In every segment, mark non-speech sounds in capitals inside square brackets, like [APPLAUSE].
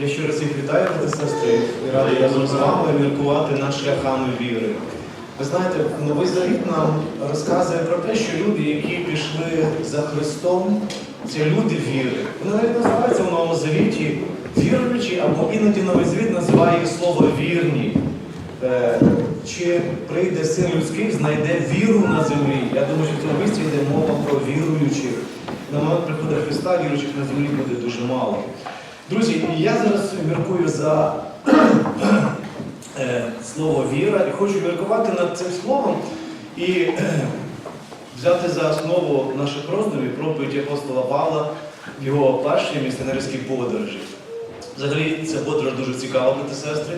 Я ще раз їх вітаю, брати сестри, і радий разом з вами міркувати над шляхами віри. Ви знаєте, Новий Завіт нам розказує про те, що люди, які пішли за Христом, це люди віри. Вони навіть називаються в Новому Завіті віруючі, або іноді Новий Завіт називає їх слово вірні. Е, Чи прийде син людський, знайде віру на землі? Я думаю, що в цьому місці йде мова про віруючих. На момент приходу Христа віруючих на землі буде дуже мало. Друзі, я зараз міркую за [CLEARS THROAT] е, слово віра і хочу міркувати над цим словом і [CLEARS THROAT] взяти за основу наших роздумів проповіді апостола Павла в його першій місіонерській подорожі. Взагалі, ця подорож дуже цікава, брати сестри.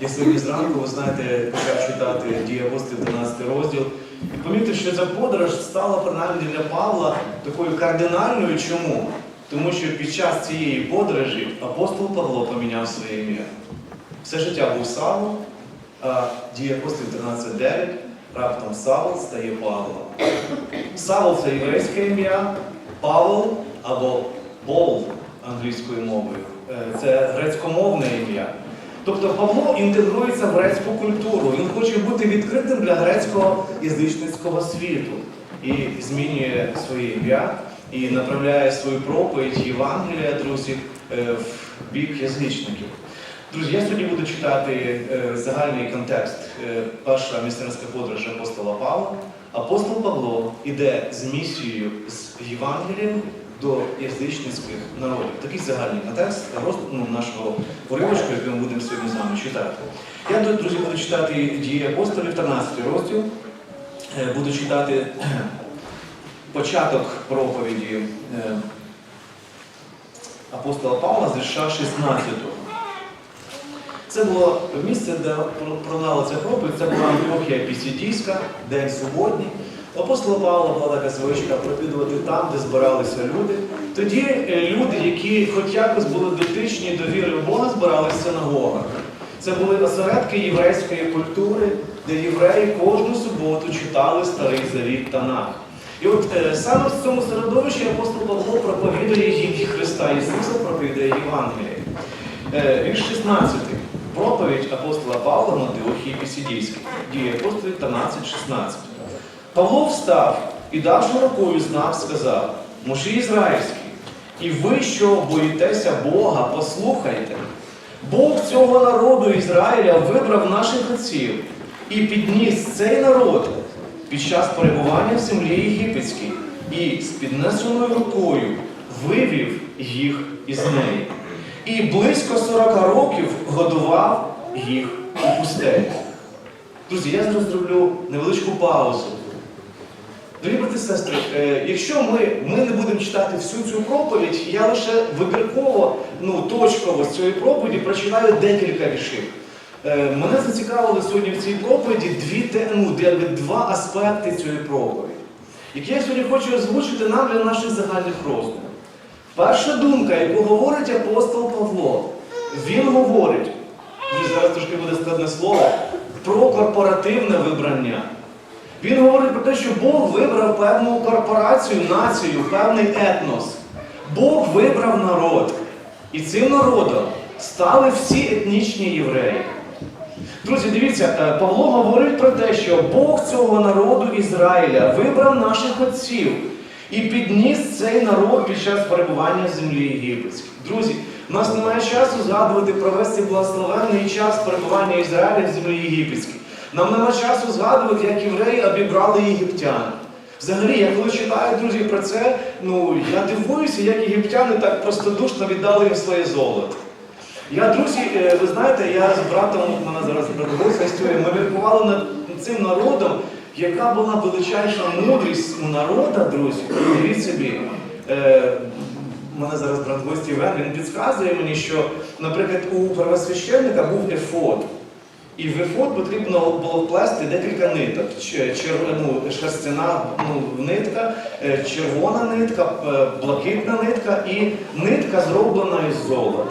Я сьогодні зранку, ви знаєте, почав читати дії апостолів 12 розділ. І помітив, що ця подорож стала принаймні для Павла такою кардинальною. Чому? Тому що під час цієї подорожі апостол Павло поміняв своє ім'я. Все життя був Савл, а дії апостолів 13.9 раптом Савл стає Павлом. Савл це єврейське ім'я, Павел або Пол англійською мовою. Е, Це грецькомовне ім'я. Тобто Павло інтегрується в грецьку культуру. Він хоче бути відкритим для грецького язичницького світу і змінює своє ім'я і направляє свою проповідь Євангелія, друзі, е, в бік язичників. Друзі, я сьогодні буду читати е, загальний контекст. Е, Перша місіонерська подорож апостола Павла. Апостол Павло іде з місією з Євангелієм до язичницьких народів. Такий загальний контекст ну, нашого уривочку, який ми будемо сьогодні з вами читати. Я тут, друзі, буду читати дії апостолів, 13 розділ. Буду читати початок проповіді е, апостола Павла з вірша 16. Це було місце, де пролунала ця проповідь, це була Антиохія Пісідійська, день суботній. Апостола Павла була така звичка проповідувати там, де збиралися люди. Тоді е, люди, які хоч якось були дотичні до віри в Бога, збиралися в синагогах. Це були осередки єврейської культури, де євреї кожну суботу читали Старий Завіт Танах. І от е, саме в цьому середовищі апостол Павло проповідує їм Христа Ісуса, проповідує Євангеліє. Е, Вірш 16. Проповідь апостола Павла на Теохії Пісідійській. Дії апостолів 13-16. Павло встав і, давши рукою знак, сказав, мужі ізраїльські, і ви, що боїтеся Бога, послухайте. Бог цього народу Ізраїля вибрав наших отців і підніс цей народ під час перебування в землі єгипетській і з піднесеною рукою вивів їх із неї. І близько 40 років годував їх у пустелі. Друзі, я зараз зроблю невеличку паузу. Дорогі брати сестри, е, якщо ми, ми не будемо читати всю цю проповідь, я лише вибірково, ну, точково з цієї проповіді прочитаю декілька віршів. Е, Мене зацікавили сьогодні в цій проповіді дві, ну, два аспекти цієї проповіді, які я сьогодні хочу озвучити нам для наших загальних роздумів. Перша думка, яку говорить апостол Павло, він говорить, друзі, зараз трошки буде складне слово, про корпоративне вибрання. Він говорить про те, що Бог вибрав певну корпорацію, націю, певний етнос. Бог вибрав народ. І цим народом стали всі етнічні євреї. Друзі, дивіться, е, Павло говорить про те, що Бог цього народу Ізраїля вибрав наших отців і підніс цей народ під час перебування в землі єгипетській. Друзі, у нас немає часу згадувати про весь цей благословенний час перебування Ізраїля в землі єгипетській. Нам немає часу згадувати, як євреї обібрали єгиптян. Взагалі, я коли читаю, друзі, про це, ну я дивуюся, як єгиптяни так простодушно віддали їм своє золото. Я, друзі, е, ви знаєте, я з братом, у мене зараз брат історія, ми міркували над цим народом, яка була величайша мудрість у народа, друзі. Дивіть собі. Е, мене зараз брат гості Іван, він підказує мені, що, наприклад, у первосвященника був ефод. І в ефод потрібно було вплести декілька ниток. Ну, шерстяна ну, нитка, е, червона нитка, блакитна нитка і нитка зроблена із золота.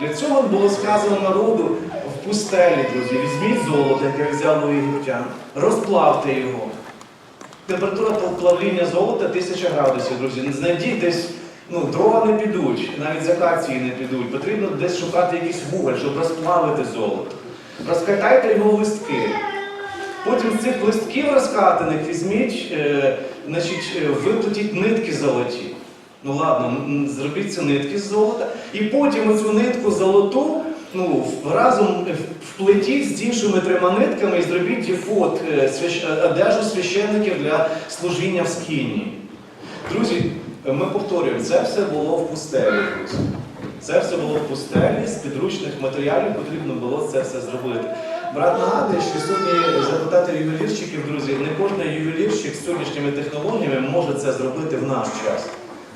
Для цього було сказано народу в пустелі, друзі, візьміть золото, яке взяв у єгиптян, розплавте його. Температура плавління золота 1000 градусів, друзі. Знайдіть десь Ну, дрова не підуть, навіть з акації не підуть. Потрібно десь шукати якийсь вуголь, щоб розплавити золото. Розкатайте його листки. Потім з цих листків розкатаних візьміть, е, значить, е, виплетіть нитки золоті. Ну ладно, зробіть ці нитки з золота. І потім оцю нитку золоту ну, разом вплетіть з іншими трьома нитками і зробіть ефот, е, е, одежу священників для служіння в скині. Друзі, е, ми повторюємо, це все було в пустелі. Це все було в пустелі, з підручних матеріалів потрібно було це все зробити. Брат нагадує, що сьогодні запитати ювелірщиків, друзі, не кожен ювелірщик з сьогоднішніми технологіями може це зробити в наш час.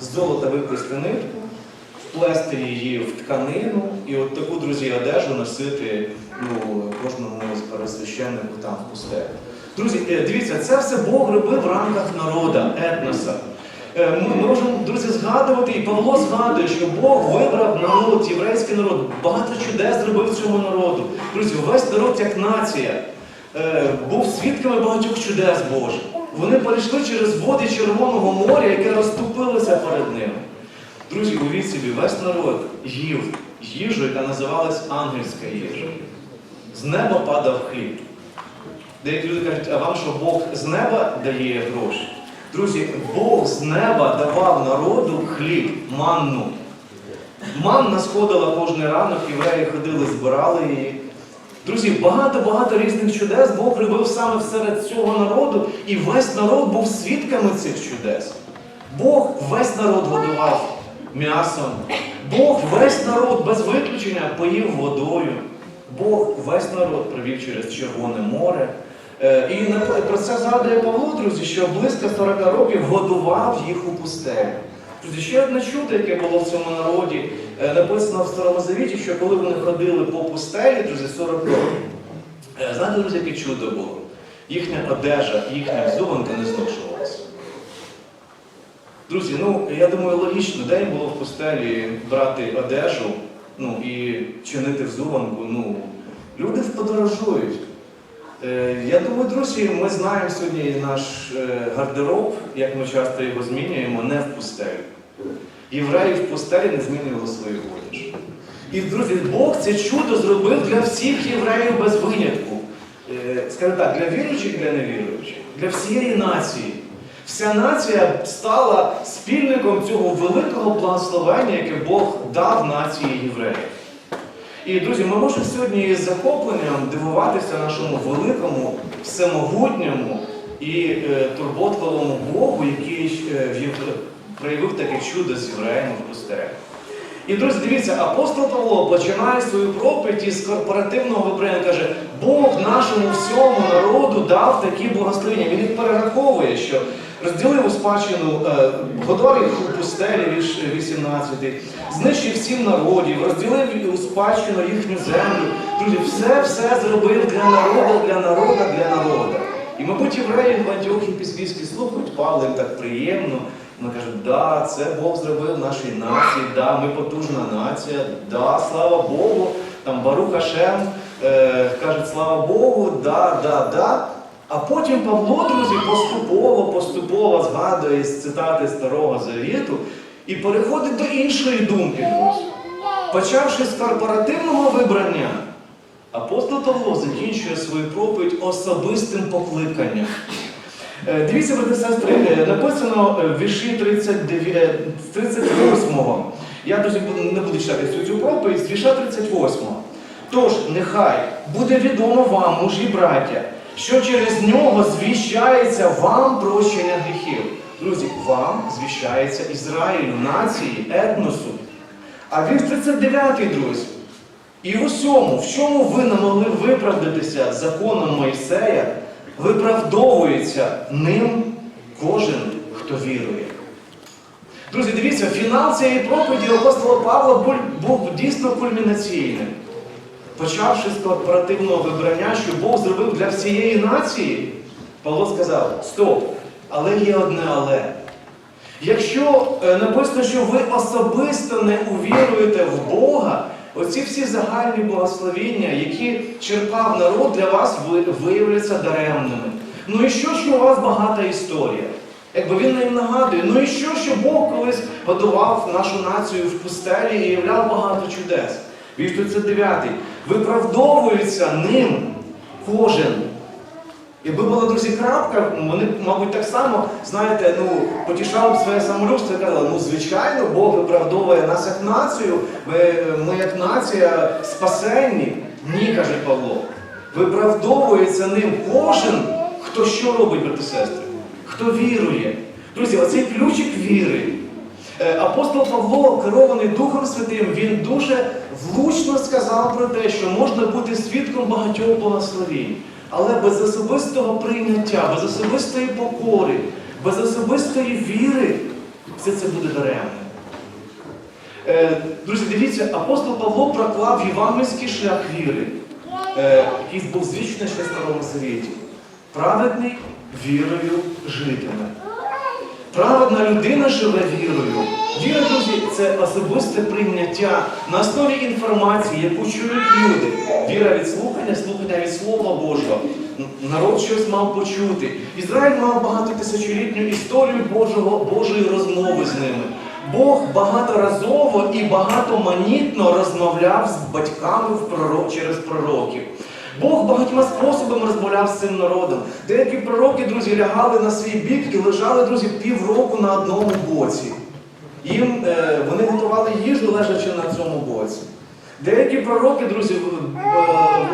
З золота виплести нитку, вплести її в тканину і от таку, друзі, одежу носити ну, кожному з пересвященнику там в пустелі. Друзі, е, дивіться, це все Бог робив в рамках народа, етноса. Е, Ми можемо, друзі, згадувати, і Павло згадує, що Бог вибрав народ, єврейський народ, багато чудес зробив цьому народу. Друзі, весь народ як нація е, був свідками багатьох чудес Божих. Вони перейшли через води Червоного моря, яке розступилося перед ними. Друзі, уявіть собі, весь народ їв їжу, яка називалась ангельська їжа. З неба падав хліб. Деякі люди кажуть, а вам що Бог з неба дає гроші? Друзі, Бог з неба давав народу хліб, манну. Манна сходила кожен ранок, євреї ходили, збирали її. Друзі, багато-багато різних чудес Бог робив саме серед цього народу, і весь народ був свідками цих чудес. Бог весь народ годував м'ясом. Бог весь народ без виключення поїв водою. Бог весь народ провів через Червоне море. Е, І про це згадує Павло, друзі, що близько 40 років годував їх у пустелі. Друзі, ще одне чудо, яке було в цьому народі, написано в Старому Завіті, що коли вони ходили по пустелі, друзі, 40 років, е, знаєте, друзі, яке чудо було? Їхня одежа, їхня взуванка не зношувалася. Друзі, ну я думаю, логічно, де їм було в пустелі брати одежу ну, і чинити взуванку. Ну, люди подорожують. Е, я думаю, друзі, ми знаємо сьогодні наш е, гардероб, як ми часто його змінюємо, не в пустелі. Євреї в пустелі не змінювали свою одіж. І, друзі, Бог це чудо зробив для всіх євреїв без винятку. Е, Скажімо так, для віруючих і для невіруючих, для всієї нації. Вся нація стала спільником цього великого благословення, яке Бог дав нації євреїв. І, друзі, ми можемо сьогодні з захопленням дивуватися нашому великому, всемогутньому і е, турботливому Богу, який е, в'яв- проявив таке чудо з євреями в пустелі. І, друзі, дивіться, апостол Павло починає свою проповідь із корпоративного вибрання, каже, Бог нашому всьому народу дав такі благословення. Він їх перераховує, що розділив у спадщину, е, готові у пустелі, вірш 18, знищив сім народів, розділив у спадщину їхню землю. Друзі, все все зробив для народу, для народу, для народу. І, мабуть, євреї в Антіохії Піспільській слухають Павла їм так приємно. Вони кажуть, да, це Бог зробив нашій нації, да, ми потужна нація, да, слава Богу, там Барух Хашем е, кажуть, слава Богу, да, да, да. А потім Павло, друзі, поступово, поступово згадує з цитати Старого Завіту і переходить до іншої думки. Почавши з корпоративного вибрання, апостол Павло закінчує свою проповідь особистим покликанням. Е, Дивіться, брати сестри, е, написано е, в вірші 39, е, 38-го. Я друзі, не буду читати всю цю проповідь, з вірша 38-го. Тож, нехай буде відомо вам, мужі браття, що через нього звіщається вам прощення гріхів. Друзі, вам звіщається Ізраїлю, нації, етносу. А вірш 39, друзі. І в усьому, в чому ви не могли виправдатися законом Мойсея, виправдовується ним кожен, хто вірує. Друзі, дивіться, фінал цієї проповіді апостола Павла був, дійсно кульмінаційним. Почавши з корпоративного вибрання, що Бог зробив для всієї нації, Павло сказав: Стоп, але є одне але. Якщо е, написано, що ви особисто не увіруєте в Бога, оці всі загальні благословіння, які черпав народ, для вас виявляться даремними. Ну і що, що у вас багата історія? Якби він їм нагадує, ну і що, що Бог колись годував нашу націю в пустелі і являв багато чудес. Віктор 39. Виправдовується ним кожен. Якби була, друзі, крапка, вони, мабуть, так само, знаєте, ну, потішали б своє самолюбство і казали, ну, звичайно, Бог виправдовує нас як націю, ми, ми як нація спасенні. Ні, каже Павло. Виправдовується ним кожен, хто що робить, брати сестри, хто вірує. Друзі, оцей ключик віри. Е, Апостол Павло, керований Духом Святим, він дуже влучно сказав про те, що можна бути свідком багатьох благословень, але без особистого прийняття, без особистої покори, без особистої віри все це буде даремно. Е, Друзі, дивіться, апостол Павло проклав євангельський шлях віри, е, який був звічний ще в Старому Світі. Праведний вірою житиме. Праведна людина живе вірою. Віра, друзі, це особисте прийняття на основі інформації, яку чують люди. Віра від слухання, слухання від Слова Божого. Народ щось мав почути. Ізраїль мав багатотисячолітню історію Божого, Божої розмови з ними. Бог багаторазово і багатоманітно розмовляв з батьками в пророк, через пророків. Бог багатьма способами розмовляв з цим народом. Деякі пророки, друзі, лягали на свій бік і лежали, друзі, півроку на одному боці. Їм е, вони готували їжу, лежачи на цьому боці. Деякі пророки, друзі, е,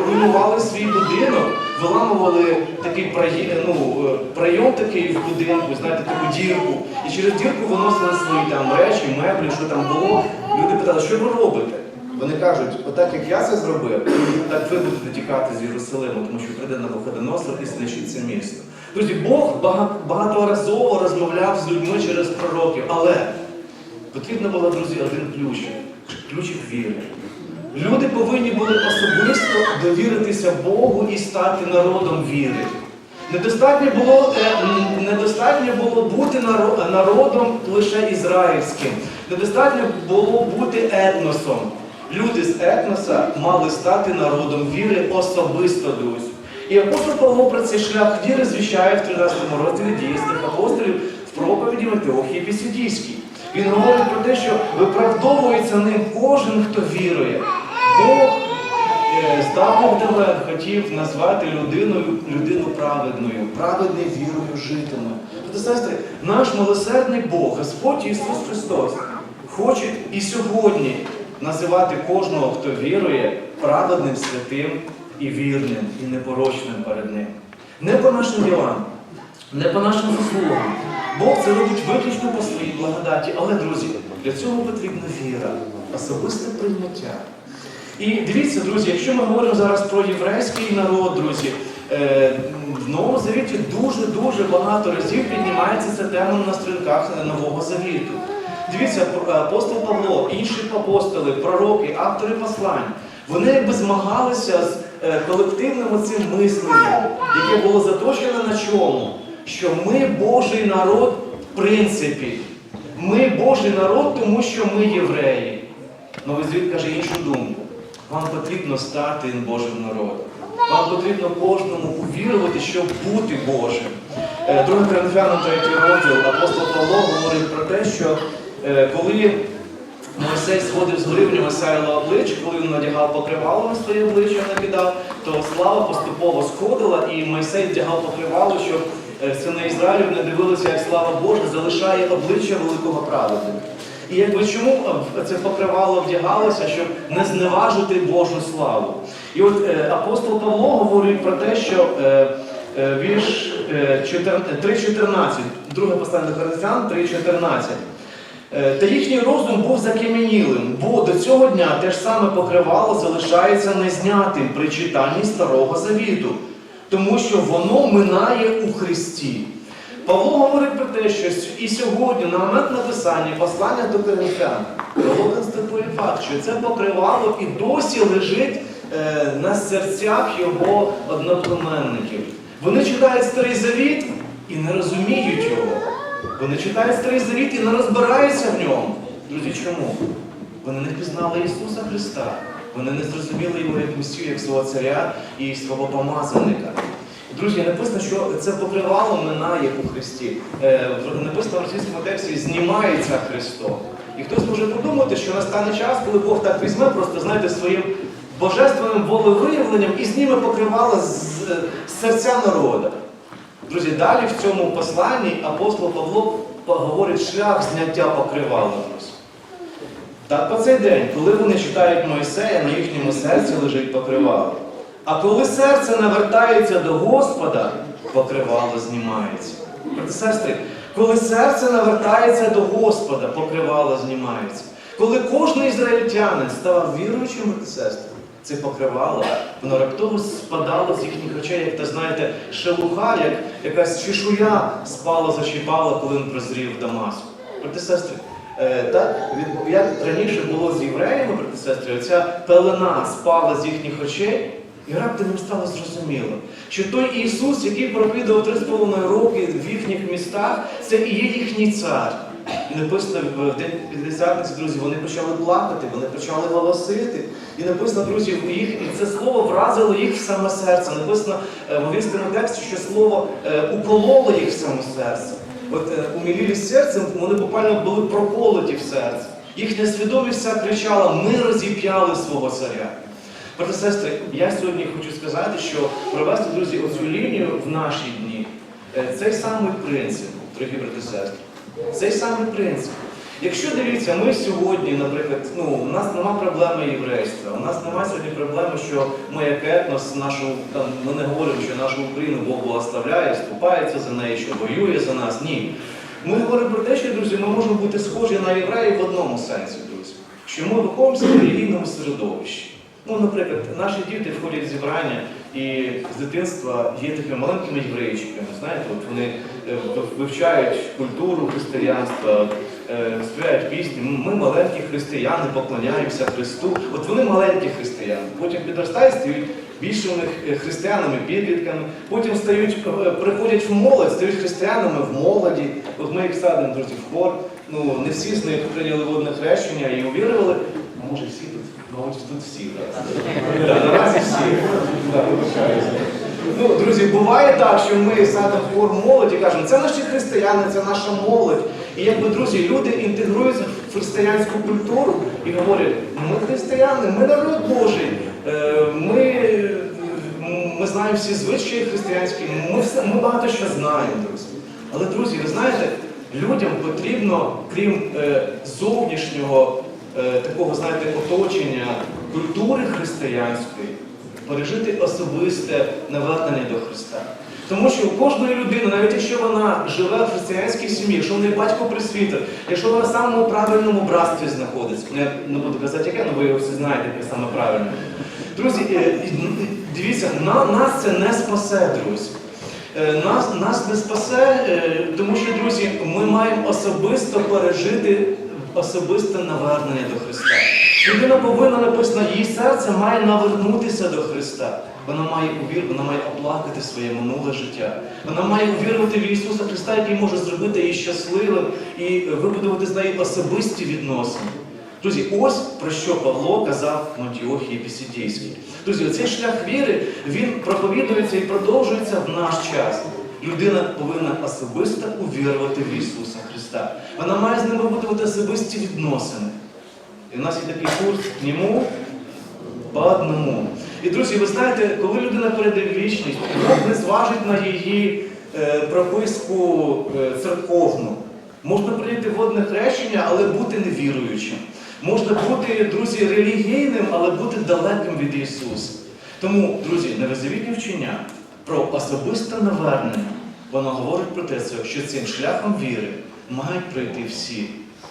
руйнували свій будинок, виламували такий праї- ну, е, прийом такий в будинку, знаєте, таку дірку. І через дірку виносили свої там речі, меблі, що там було. Люди питали, що ви робите? Вони кажуть, отак як я це зробив, [CLEARS THROAT] так ви будете тікати з Єрусалиму, тому що прийде на Навуходоносор і знищить це місто. Друзі, Бог багаторазово розмовляв з людьми через пророків, але потрібно було, друзі, один ключ ключик віри. Люди повинні були особисто довіритися Богу і стати народом віри. Недостатньо було, е, недостатньо було бути народом лише ізраїльським. Недостатньо було бути етносом. Люди з етноса мали стати народом віри особисто, друзі. І апостол Павло про цей шлях віри звіщає в 13 розділі дійсних апостолів в проповіді Метеохії Пісідійській. Він говорить про те, що виправдовується ним кожен, хто вірує. Бог Е, Богдален хотів назвати людиною людину праведною, праведний вірою житиме. Тобто, сестри, наш милосердний Бог, Господь Ісус Христос, хоче і сьогодні називати кожного, хто вірує, праведним, святим і вірним, і непорочним перед Ним. Не по нашим ділам, не по нашим заслугам. Бог це робить виключно по своїй благодаті. Але, друзі, для цього потрібна віра, особисте прийняття. І дивіться, друзі, якщо ми говоримо зараз про єврейський народ, друзі, е, в Новому Завіті дуже-дуже багато разів піднімається ця тема на сторінках Нового Завіту. Дивіться, апостол Павло, інші апостоли, пророки, автори послань, вони якби змагалися з е, колективним цим мисленням, яке було заточене на чому? Що ми Божий народ в принципі. Ми Божий народ, тому що ми євреї. Новий Завіт каже іншу думку. Вам потрібно стати Божим народом. Вам потрібно кожному увірувати, щоб бути Божим. Е, Друге Коринфянам 3 розділ апостол Павло говорить про те, що е, коли Мойсей сходив з гори, в нього сяяло обличчя, коли він надягав покривало на своє обличчя накидав, то слава поступово сходила, і Мойсей вдягав покривало, щоб е, сини Ізраїлю не дивилися, як слава Божа залишає обличчя великого праведника. І якби чому е, це покривало вдягалося, щоб не зневажити Божу славу. І от е, апостол Павло говорить про те, що е, е, вірш е, 14 3.14, друге послання до Коринфян 3.14. Е, Та їхній розум був закам'янілим, бо до цього дня те ж саме покривало залишається незнятим при читанні Старого Завіту, тому що воно минає у Христі. Павло говорить про те, що і сьогодні, на момент написання послання до Коринфян, констатує факт, що це покривало і досі лежить е, на серцях його одноплеменників. Вони читають Старий Завіт і не розуміють його. Вони читають Старий Завіт і не розбираються в ньому. Друзі, чому? Вони не пізнали Ісуса Христа. Вони не зрозуміли його як Месію, як свого царя і свого помазаника. Друзі, написано, що це покривало минає у Христі. Е, написано в російському тексті знімається Христом. І хтось може подумати, що настане час, коли Бог так візьме, просто знаєте, своїм божественним волевиявленням і зніме покривало з серця народу. Друзі, далі в цьому посланні апостол Павло говорить шлях зняття покривала. Так по цей день, коли вони читають Мойсея, на їхньому серці лежить покривало. А коли серце навертається до Господа, покривало знімається. Брати сестри, коли серце навертається до Господа, покривало знімається. Коли кожен ізраїльтянин ставав віруючим, брати сестри, це покривало, воно раптово спадало з їхніх очей, як та знаєте, шелуха, як якась чешуя спала, зачіпала, коли він прозрів Дамаску. Брати сестри, Е, Так, як раніше було з євреями, брати сестри, оця пелена спала з їхніх очей, і раптом їм стало зрозуміло, що той Ісус, який проповідував три з половиною роки в їхніх містах, це і є їхній цар. І написано в день П'ятдесятниці, друзі, вони почали плакати, вони почали голосити. І написано, друзі, їх, і це слово вразило їх в саме серце. Написано е, в англійському тексті, що слово е, укололо їх в саме серце. От е, умілілі серцем, вони буквально були проколоті в серці. Їхня свідомість вся кричала: ми розіп'яли свого царя. І сестри, я сьогодні хочу сказати, що провести, друзі, оцю лінію в наші дні е, цей самий принцип, дорогі брати сестри. Цей самий принцип. Якщо дивіться, ми сьогодні, наприклад, ну, у нас нема проблеми єврейства, у нас немає сьогодні проблеми, що ми як етнос, нашу, там, ми не говоримо, що нашу Україну Бог благословляє, вступається за неї, що воює за нас. Ні. Ми говоримо про те, що, друзі, ми можемо бути схожі на євреїв в одному сенсі, друзі. Що ми виховуємося в релігійному середовищі. Ну, наприклад, наші діти входять в зібрання і з дитинства є такими маленькими єврейчиками. Знаєте, от вони вивчають культуру християнства, е, співають пісні. Ми маленькі християни, поклоняємося Христу. От вони маленькі християни. Потім підростають, стають більшими е, християнами, підлітками. Потім стають, е, приходять в молодь, стають християнами в молоді. От ми їх садимо, друзі, в хор. Ну, не всі з них прийняли водне хрещення і увірували. Може всі тут? Мабуть, тут всі, Наразі всі. Ну, друзі, буває так, що ми в хор молоді, кажемо, це наші християни, це наша молодь. І якби, друзі, люди інтегруються в християнську культуру і говорять, ми християни, ми народ Божий, е, ми, ми знаємо всі звичаї християнські, ми, все, ми багато що знаємо, друзі. Але, друзі, ви знаєте, людям потрібно, крім е, зовнішнього е, такого, знаєте, оточення культури християнської, пережити особисте навернення до Христа. Тому що у кожної людини, навіть якщо вона живе в християнській сім'ї, якщо в неї батько присвітер, якщо вона в самому правильному братстві знаходиться, ну, я не буду казати, яке, але ви його всі знаєте, яке саме правильне. Друзі, е, і- дивіться, на, нас це не спасе, друзі. Е, Нас, нас не спасе, е, тому що, друзі, ми маємо особисто пережити особисте навернення до Христа. Людина повинна написано, її серце має навернутися до Христа. Вона має увір, вона має оплакати своє минуле життя. Вона має увірувати в Ісуса Христа, який може зробити її щасливим і вибудувати з нею особисті відносини. Друзі, ось про що Павло казав в Антіохії Пісідійській. Друзі, цей шлях віри він проповідується і продовжується в наш час. Людина повинна особисто увірувати в Ісуса Христа. Вона має з ним вибудувати особисті відносини. І в нас є такий курс к ньому по одному. І друзі, ви знаєте, коли людина перейде в вічність, не зважить на її е, прописку е, церковну. Можна прийняти водне хрещення, але бути невіруючим. Можна бути, друзі, релігійним, але бути далеким від Ісуса. Тому, друзі, новозавітні вчення про особисте навернення, воно говорить про те, що цим шляхом віри мають пройти всі.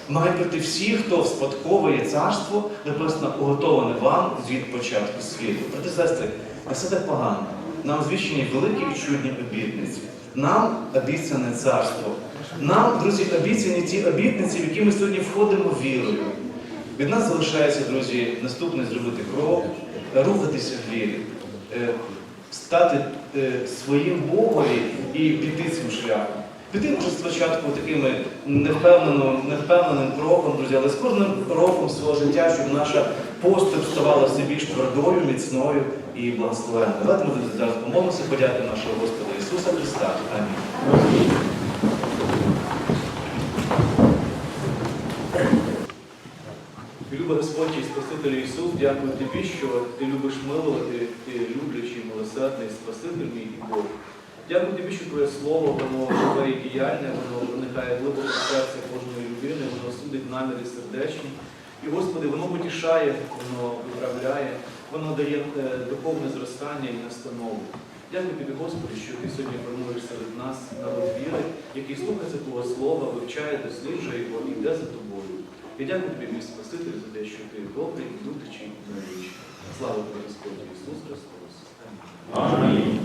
Мають прийти всі, хто вспадковує царство, написано, уготоване вам від початку світу. І сестри, не все так погано. Нам звіщені великі і чудні обітниці. Нам обіцяне царство. Нам, друзі, обіцяні ті обітниці, в які ми сьогодні входимо вірою. Від нас залишається, друзі, наступне зробити крок, рухатися в вірі, е, стати своїм Богові і піти цим шляхом. Піти може спочатку такими невпевненим, невпевненим кроком, друзі, але з кожним роком свого життя, щоб наша поступ ставала все більш твердою, міцною і благословенною. Давайте ми зараз помолимося, подякуємо нашого Господа Ісуса Христа. Амінь. Любий Господь і Спаситель Ісус, дякую Тобі, що Ти любиш милувати, Ти люблячий, милосердний, Спаситель мій і Бог. Дякую Тобі, що Твоє Слово, воно живе і діяльне, воно проникає глибоко в серце кожної людини, воно судить наміри сердечні. І, Господи, воно потішає, воно виправляє, воно дає е, духовне зростання і настанову. Дякую Тобі, Господи, що Ти сьогодні формуєш серед нас народ віри, який слухається Твого Слова, вивчає, досліджує його і йде за Тобою. І дякую тобі, мій Спаситель, за те, що ти добрий, лютичий і навіч. Слава Господу Ісусу Христу! Амінь.